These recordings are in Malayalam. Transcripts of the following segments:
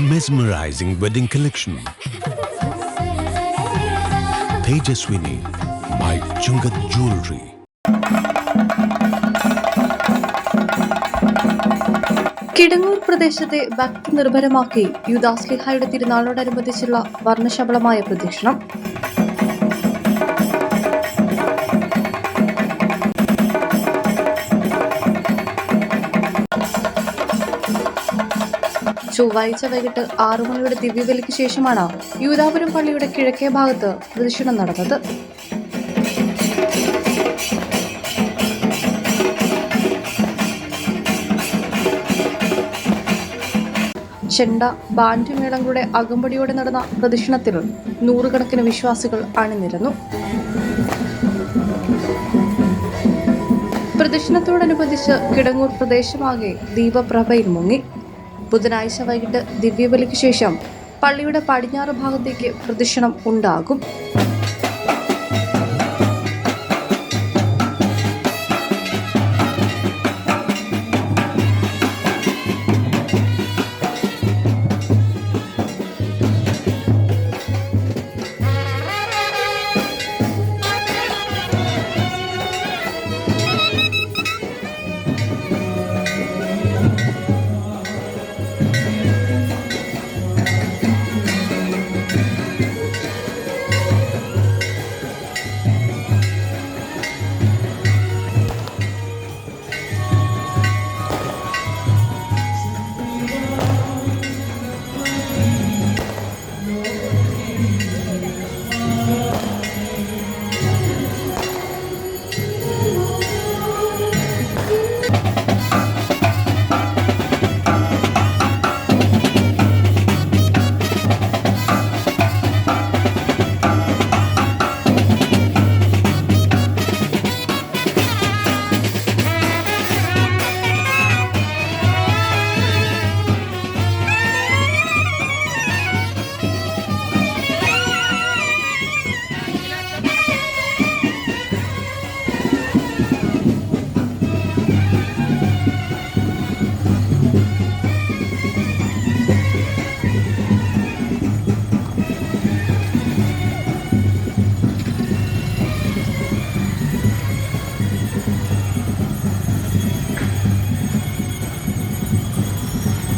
mesmerizing wedding collection. Tejaswini by Chungat Jewelry. Kidangoor പ്രദേശത്തെ ഭക്തി നിർഭരമാക്കി യുദാസ്ലിഹായുടെ തിരുനാളോടനുബന്ധിച്ചുള്ള വർണശബളമായ പ്രദക്ഷിണം ചൊവ്വാഴ്ച വൈകിട്ട് ആറു മണിയുടെ ദിവ്യബലിക്ക് ശേഷമാണ് യൂദാപുരം പള്ളിയുടെ കിഴക്കേ ഭാഗത്ത് പ്രദക്ഷിണം നടന്നത്. ചെണ്ട ബാൻഡ് മേളങ്ങളുടെ അകമ്പടിയോടെ നടന്ന പ്രദക്ഷിണത്തിൽ നൂറുകണക്കിന് വിശ്വാസികൾ അണിനിരന്നു. പ്രദക്ഷിണത്തോടനുബന്ധിച്ച് കിടങ്ങൂർ പ്രദേശമാകെ ദീപപ്രഭയിൽ മുങ്ങി. ബുധനാഴ്ച വൈകിട്ട് ദിവ്യബലിക്ക് ശേഷം പള്ളിയുടെ പടിഞ്ഞാറ് ഭാഗത്തേക്ക് പ്രദക്ഷിണം ഉണ്ടാകും.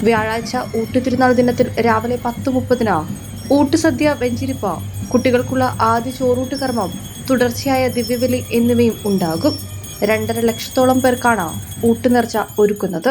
വ്യാഴാഴ്ച ഊട്ടുതിരുനാൾ ദിനത്തിൽ രാവിലെ പത്ത് മുപ്പതിന് ഊട്ടുസദ്യ വെഞ്ചിരിപ്പ കുട്ടികൾക്കുള്ള ആദ്യ ചോറൂട്ട് കർമ്മം തുടർച്ചയായ ദിവ്യബലി എന്നിവയും ഉണ്ടാകും. രണ്ടര ലക്ഷത്തോളം പേർക്കാണ് ഊട്ടുനേർച്ച ഒരുക്കുന്നത്.